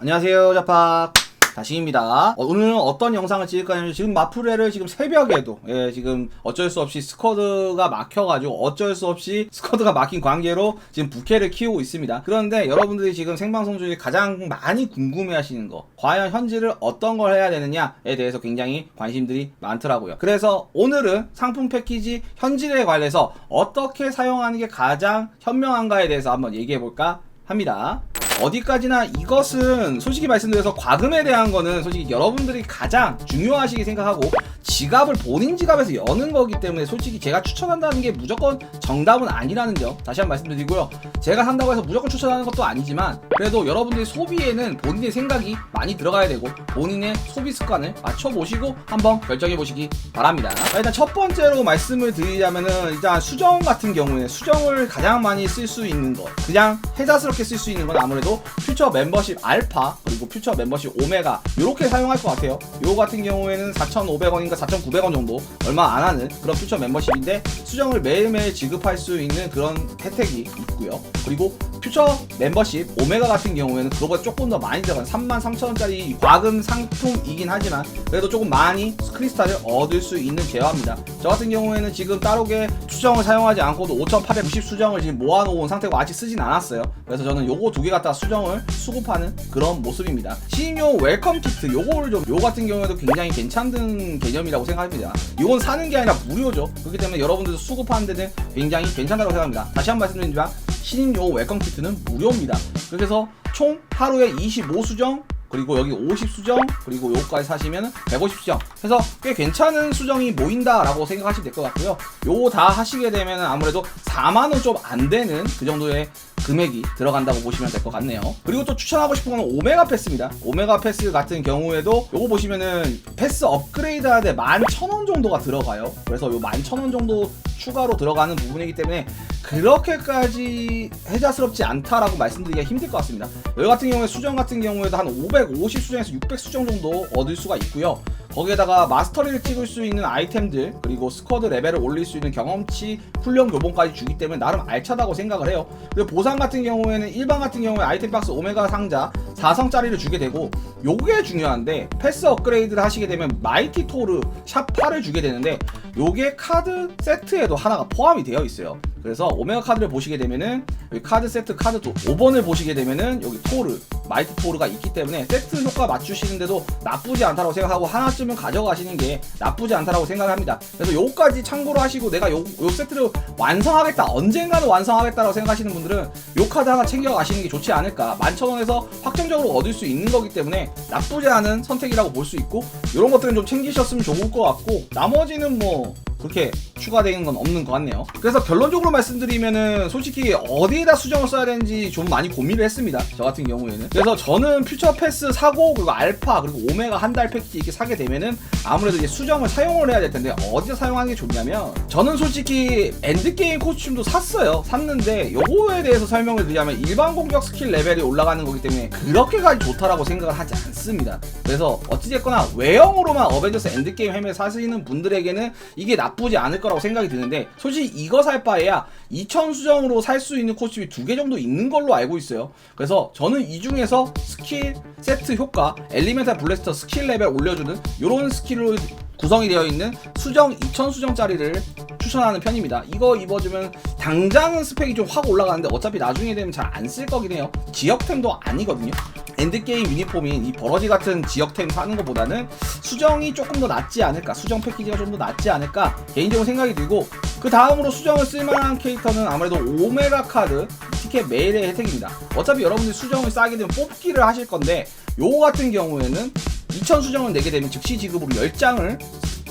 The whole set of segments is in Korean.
안녕하세요 자팍. 다시입니다. 어, 오늘은 어떤 영상을 찍을까 하면 지금 마프레를 지금 새벽에도 예, 지금 어쩔 수 없이 스쿼드가 막혀가지고 어쩔 수 없이 스쿼드가 막힌 관계로 지금 부캐를 키우고 있습니다. 그런데 여러분들이 지금 생방송 중에 가장 많이 궁금해 하시는 거 과연 현질을 어떤 걸 해야 되느냐에 대해서 굉장히 관심들이 많더라고요. 그래서 오늘은 상품 패키지 현질에 관해서 어떻게 사용하는 게 가장 현명한가에 대해서 한번 얘기해 볼까 합니다 어디까지나 이것은 솔직히 말씀드려서 과금에 대한 거는 솔직히 여러분들이 가장 중요하시게 생각하고 지갑을 본인 지갑에서 여는 거기 때문에 솔직히 제가 추천한다는 게 무조건 정답은 아니라는 점 다시 한 번 말씀드리고요. 제가 산다고 해서 무조건 추천하는 것도 아니지만 그래도 여러분들의 소비에는 본인의 생각이 많이 들어가야 되고 본인의 소비 습관을 맞춰보시고 한번 결정해 보시기 바랍니다. 자, 일단 첫 번째로 말씀을 드리자면은 일단 수정 같은 경우에 수정을 가장 많이 쓸 수 있는 것 그냥 해자스럽게 쓸 수 있는 건 아무래도 퓨처 멤버십 알파 그리고 퓨처 membership 오메가 이렇게 사용할 것 같아요. 요 같은 경우에는 4,500원인가 4,900원 정도 얼마 안 하는 그런 퓨처 멤버십인데 수정을 매일매일 지급할 수 있는 그런 혜택이 있고요. 그리고 퓨처 멤버십 오메가 같은 경우에는 그거보다 조금 더 많이 들어간 33,000원짜리 과금 상품이긴 하지만 그래도 조금 많이 크리스탈을 얻을 수 있는 제어입니다. 저 같은 경우에는 지금 따로게 수정을 사용하지 않고도 5,890 수정을 지금 모아놓은 상태고 아직 쓰진 않았어요. 그래서 저는 요거 두 개 갖다 수정을 수급하는 그런 모습입니다. 신용 웰컴 키트 요거를 좀 요 같은 경우에도 굉장히 괜찮은 개념이라고 생각합니다. 이건 사는 게 아니라 무료죠. 그렇기 때문에 여러분들도 수급하는 데는 굉장히 괜찮다고 생각합니다. 다시 한 번 말씀드리지만 신용 웰컴 키트는 무료입니다. 그래서 총 하루에 25 수정 그리고 여기 50 수정 그리고 요거까지 사시면 150 수정. 해서 꽤 괜찮은 수정이 모인다라고 생각하시면 될 것 같고요. 요거 다 하시게 되면 아무래도 4만원 좀 안 되는 그 정도의 금액이 들어간다고 보시면 될 것 같네요 그리고 또 추천하고 싶은 건 오메가 패스입니다 오메가 패스 같은 경우에도 요거 보시면은 패스 업그레이드 하는데 11,000원 정도가 들어가요 그래서 요 11,000원 정도 추가로 들어가는 부분이기 때문에 그렇게까지 해자스럽지 않다라고 말씀드리기가 힘들 것 같습니다. 여기 같은 경우에 수정 같은 경우에도 한 550 수정에서 600 수정 정도 얻을 수가 있고요. 거기에다가 마스터리를 찍을 수 있는 아이템들 그리고 스쿼드 레벨을 올릴 수 있는 경험치 훈련 교본까지 주기 때문에 나름 알차다고 생각을 해요. 그리고 보상 같은 경우에는 일반 같은 경우에 아이템 박스 오메가 상자 4성짜리를 주게 되고 요게 중요한데 패스 업그레이드를 하시게 되면 마이티 토르 샵 8을 주게 되는데 요게 카드 세트에도 하나가 포함이 되어 있어요. 그래서 오메가 카드를 보시게 되면은 카드 세트 카드 도 5번을 보시게 되면은 여기 토르 마이티 토르가 있기 때문에 세트 효과 맞추시는데도 나쁘지 않다고 생각하고 하나쯤은 가져가시는 게 나쁘지 않다고 생각합니다. 그래서 요거까지 참고로 하시고 내가 요, 요 세트를 완성하겠다 언젠가는 완성하겠다라고 생각하시는 분들은 요 카드 하나 챙겨 가시는 게 좋지 않을까 11,000원에서 확정적으로 얻을 수 있는 거기 때문에 나쁘지 않은 선택이라고 볼 수 있고 이런 것들은 좀 챙기셨으면 좋을 것 같고 나머지는 뭐 그렇게 추가되는 건 없는 것 같네요. 그래서 결론적으로 말씀드리면은 솔직히 어디에다 수정을 써야 되는지 좀 많이 고민을 했습니다. 저 같은 경우에는. 그래서 저는 퓨처 패스 사고 그리고 알파 그리고 오메가 한 달 패키지 이렇게 사게 되면은 아무래도 이제 수정을 사용을 해야 될 텐데 어디서 사용하는 게 좋냐면 저는 솔직히 엔드게임 코스튬도 샀어요. 샀는데 요거에 대해서 설명을 드리자면 일반 공격 스킬 레벨이 올라가는 거기 때문에 그렇게까지 좋다라고 생각을 하지 않습니다. 그래서 어찌됐거나 외형으로만 어벤져스 엔드게임 헬멧 사시는 분들에게는 이게 나 쁘지 않을 거라고 생각이 드는데 솔직히 이거 살 바에야 2000 수정으로 살 수 있는 코스튬이 두 개 정도 있는 걸로 알고 있어요. 그래서 저는 이 중에서 스킬 세트 효과, 엘리멘탈 블래스터 스킬 레벨 올려주는 이런 스킬로 구성이 되어 있는 수정 2000 수정짜리를 추천하는 편입니다. 이거 입어주면 당장은 스펙이 좀 확 올라가는데 어차피 나중에 되면 잘 안 쓸 거긴 해요. 지역템도 아니거든요. 엔드게임 유니폼인 이 버러지 같은 지역템 사는 것보다는 수정이 조금 더 낫지 않을까? 수정 패키지가 좀 더 낫지 않을까? 개인적으로 생각이 들고 그 다음으로 수정을 쓸만한 캐릭터는 아무래도 오메가 카드 티켓 매일의 혜택입니다. 어차피 여러분들이 수정을 싸게 되면 뽑기를 하실 건데 요거 같은 경우에는 2000 수정을 내게 되면 즉시 지급으로 10장을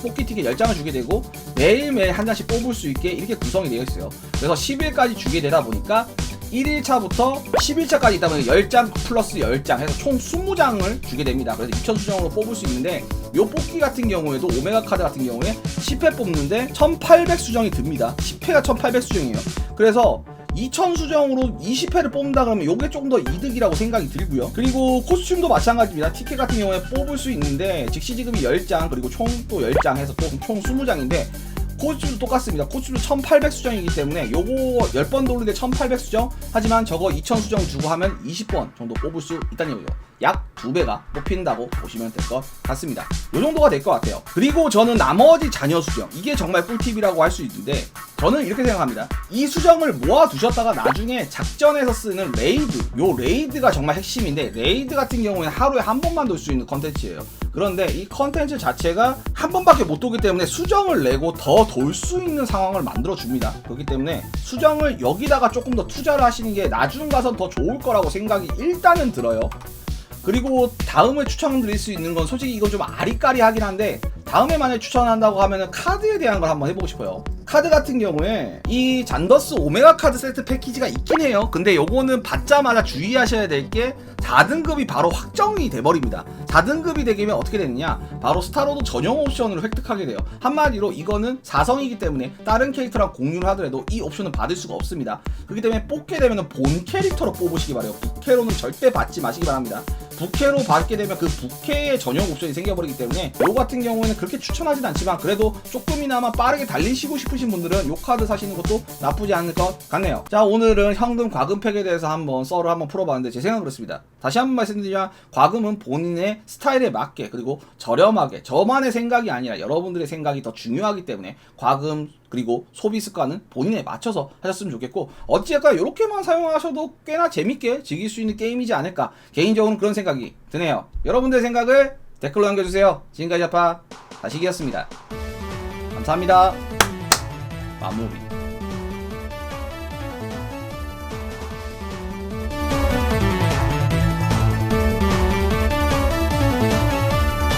뽑기 티켓 10장을 주게 되고 매일매일 한 장씩 뽑을 수 있게 이렇게 구성이 되어 있어요. 그래서 10일까지 주게 되다 보니까 1일차부터 10일차까지 있다 보니 10장 플러스 10장 해서 총 20장을 주게 됩니다. 그래서 2000 수정으로 뽑을 수 있는데 요 뽑기 같은 경우에도 오메가 카드 같은 경우에 10회 뽑는데 1800 수정이 듭니다. 10회가 1800 수정이에요. 그래서 2000 수정으로 20회를 뽑는다 그러면 요게 조금 더 이득이라고 생각이 들고요. 그리고 코스튬도 마찬가지입니다. 티켓 같은 경우에 뽑을 수 있는데 즉시 지급이 10장 그리고 총 또 10장 해서 또 총 20장인데 코스도 똑같습니다. 코스도 1800 수정이기 때문에 요거 10번 돌리는데 1800 수정 하지만 저거 2000 수정 주고 하면 20번 정도 뽑을 수 있다는 얘기죠. 약 2배가 뽑힌다고 보시면 될 것 같습니다. 요 정도가 될 것 같아요. 그리고 저는 나머지 자녀 수정 이게 정말 꿀팁이라고 할 수 있는데 저는 이렇게 생각합니다. 이 수정을 모아 두셨다가 나중에 작전에서 쓰는 레이드 요 레이드가 정말 핵심인데 레이드 같은 경우에는 하루에 한 번만 돌 수 있는 컨텐츠예요. 그런데 이 컨텐츠 자체가 한 번밖에 못 돌기 때문에 수정을 내고 더 돌 수 있는 상황을 만들어 줍니다. 그렇기 때문에 수정을 여기다가 조금 더 투자를 하시는 게 나중 가서 더 좋을 거라고 생각이 일단은 들어요. 그리고 다음에 추천드릴 수 있는 건 솔직히 이건 좀 아리까리하긴 한데 다음에 만약 추천한다고 하면은 카드에 대한 걸 한번 해보고 싶어요. 카드 같은 경우에 이 잔더스 오메가 카드 세트 패키지가 있긴 해요. 근데 요거는 받자마자 주의하셔야 될 게 4등급이 바로 확정이 돼버립니다. 4등급이 되면 어떻게 되느냐? 바로 스타로드 전용 옵션을 획득하게 돼요. 한마디로 이거는 4성이기 때문에 다른 캐릭터랑 공유를 하더라도 이 옵션은 받을 수가 없습니다. 그렇기 때문에 뽑게 되면 본 캐릭터로 뽑으시기 바래요. 부캐로는 절대 받지 마시기 바랍니다. 부캐로 받게 되면 그 부캐의 전용 옵션이 생겨버리기 때문에 요 같은 경우에는 그렇게 추천하진 않지만 그래도 조금이나마 빠르게 달리시고 싶으신 분들은 요 카드 사시는 것도 나쁘지 않을 것 같네요. 자 오늘은 현금 과금팩에 대해서 한번 썰을 한번 풀어봤는데 제 생각은 그렇습니다. 다시 한번 말씀드리면 과금은 본인의 스타일에 맞게 그리고 저렴하게 저만의 생각이 아니라 여러분들의 생각이 더 중요하기 때문에 과금 그리고 소비 습관은 본인에 맞춰서 하셨으면 좋겠고 어찌할까 이렇게만 사용하셔도 꽤나 재밌게 즐길 수 있는 게임이지 않을까 개인적으로는 그런 생각이 드네요 여러분들의 생각을 댓글로 남겨주세요. 지금까지 아파 다시기였습니다. 감사합니다. 마무리